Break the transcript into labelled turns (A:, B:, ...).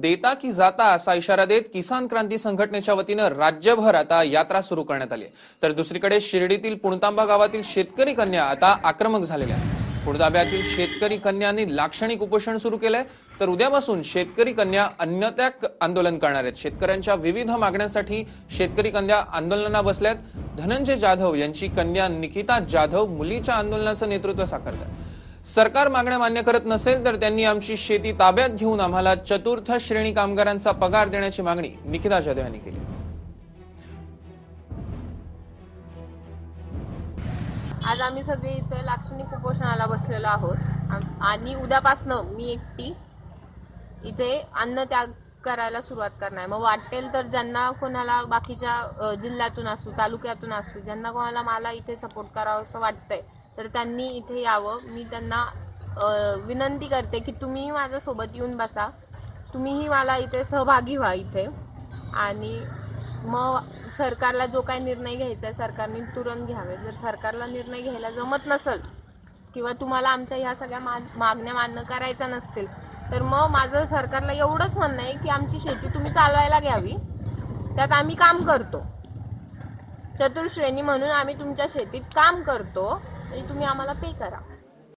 A: देता की जाता असा इशारा देत किसान क्रांती संघटनेच्या वतीनं राज्यभर आता यात्रा सुरू करण्यात आली आहे. तर दुसरीकडे शिर्डीतील पुणतांबा गावातील शेतकरी कन्या आता आक्रमक झालेल्या आहेत. पुणतांब्यातील शेतकरी कन्यांनी लाक्षणिक उपोषण सुरू केलंय. तर उद्यापासून शेतकरी कन्या अन्नत्याग आंदोलन करणार आहेत. शेतकऱ्यांच्या विविध मागण्यांसाठी शेतकरी कन्या आंदोलनाला बसल्यात. धनंजय जाधव यांची कन्या निकिता जाधव मुलीच्या आंदोलनाचं नेतृत्व साकारतात. सरकार मागण्या मान्य करत नसेल तर त्यांनी आमची शेती ताब्यात घेऊन आम्हाला चतुर्थ श्रेणी कामगारांचा पगार देण्याची मागणी निखिता जाधव यांनी केली.
B: आज आम्ही सगळे इथे लाक्षणिक कुपोषणाला बसलेलो आहोत. आणि उद्यापासनं मी एकटी इथे अन्न त्याग करायला सुरुवात करणार. मग वाटेल तर ज्यांना कोणाला बाकीच्या जिल्ह्यातून असू तालुक्यातून असू ज्यांना कोणाला मला इथे सपोर्ट करावं असं वाटतंय तर त्यांनी इथे यावं. मी त्यांना विनंती करते की तुम्ही माझ्यासोबत येऊन बसा. तुम्हीही मला इथे सहभागी व्हा इथे. आणि मग सरकारला जो काही निर्णय घ्यायचा आहे सरकारने तुरंत घ्यावे. जर सरकारला निर्णय घ्यायला जमत नसेल किंवा तुम्हाला आमच्या ह्या सगळ्या मा- मागण्या मान्य करायच्या नसतील तर मग माझं सरकारला एवढंच म्हणणं आहे की आमची शेती तुम्ही चालवायला घ्यावी. त्यात आम्ही काम करतो. चतुर्श्रेणी म्हणून आम्ही तुमच्या शेतीत काम करतो. आणि तुम्ही आम्हाला पे करा.